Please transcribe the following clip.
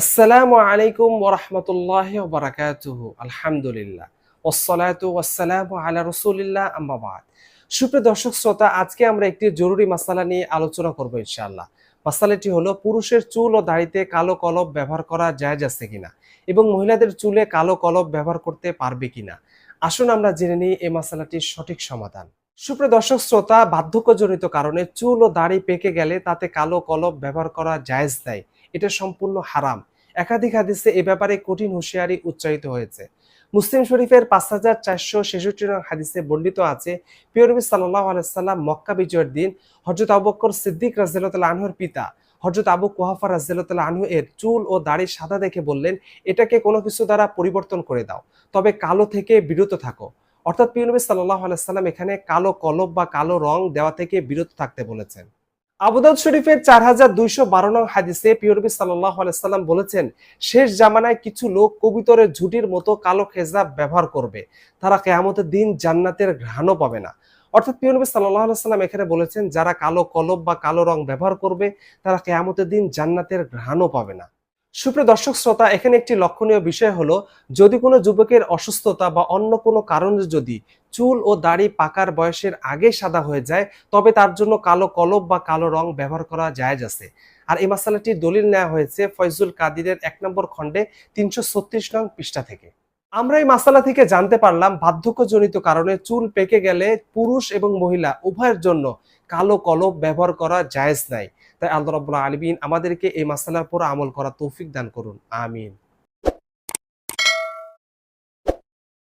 আসসালামু আলাইকুম ওরহমতুল্লাহ বারাকাতুহু আলহামদুলিল্লাহ। ওসলাতু ওয়াসসালামু আলা রসুলিল্লাহ আম্মাবাদ সুপ্রিয় দর্শক, শ্রোতা, আজকে আমরা একটি জরুরি মাসালা নিয়ে আলোচনা করব ইনশাআল্লাহ। মাসালাটি হলো, পুরুষের চুল ও দাড়িতে কালো কলব ব্যবহার করা জায়েজ আছে কিনা এবং মহিলাদের চুলে কালো কলব ব্যবহার করতে পারবে কিনা? আসুন আমরা জেনে নিই এই মাসালাটির সঠিক সমাধান। সুপ্রিয় দর্শক, শ্রোতা, বার্ধক্যজনিত কারণে চুল ও দাড়ি পেকে গেলে তাতে কালো কলব ব্যবহার করা জায়েজ নাই এটা সম্পূর্ণ হারাম। একাধিক হাদিসে এ ব্যাপারে কঠিন হুঁশিয়ারি উচ্চারিত হয়েছে। মুসলিম শরীফের পাঁচ হাজার চারশো ছেষট্টি নং হাদিসে বর্ণিত আছে পিয়রবি সাল্লাহ আলাইসাল্লাম মক্কা বিজয়ের দিন হজরত আবু বকর সিদ্দিক রাজিয়াল্লাহ আনহুর পিতা হজরত আবু কুহাফা রাজিয়াল্লাহ আনহু এর চুল ও দাড়ি সাদা দেখে বললেন, এটাকে কোনো কিছু দ্বারা পরিবর্তন করে দাও। তবে কালো থেকে বিরত থাকো। অর্থাৎ পিয়নবী সাল্লাহ আলাইসাল্লাম এখানে কালো কলব বা কালো রং দেওয়া থেকে বিরত থাকতে বলেছেন। আবুদাউদ শরীফের চার হাজার দুইশো বারো নং হাদিসে পিয়রবি সাল্লাহ আলাইসাল্লাম বলেছেন, শেষ জামানায় কিছু লোক কবিতরের ঝুটির মতো কালো খেজা ব্যবহার করবে। তারা কেয়ামতের দিন জান্নাতের ঘ্রাণও পাবে না। অর্থাৎ পিয়নবী সাল্লাহ আলাইসাল্লাম এখানে বলেছেন, যারা কালো কলব বা কালো রং ব্যবহার করবে, তারা কেয়ামতের দিন জান্নাতের ঘ্রাণও পাবে না। সুপ্রিয় দর্শক শ্রোতা, এখানে একটি লক্ষণীয় বিষয় হলো, যদি কোনো যুবকের অসুস্থতা বা অন্য কোনো কারণে যদি চুল ও দাড়ি পাকার বয়সের আগে সাদা হয়ে যায়, তবে তার জন্য কালো কলব বা কালো রং ব্যবহার করা যায় আছে। আর এই মশালাটির দলিল নেওয়া হয়েছে ফয়জুল কাদিরের এক নম্বর খণ্ডে তিনশো ছত্রিশ নং পৃষ্ঠা থেকে। আমরা এই মাসালা থেকে জানতে পারলাম বার্ধক্যজনিত কারণে চুল পেকে গেলে পুরুষ এবং মহিলা উভয়ের জন্য কালো কলম ব্যবহার করা জায়েজ নাই। তাই আল্লাহ রব্বুল্লাহ আলমিন আমাদেরকে এই মাসালার পর আমল করা তৌফিক দান করুন। আমিন।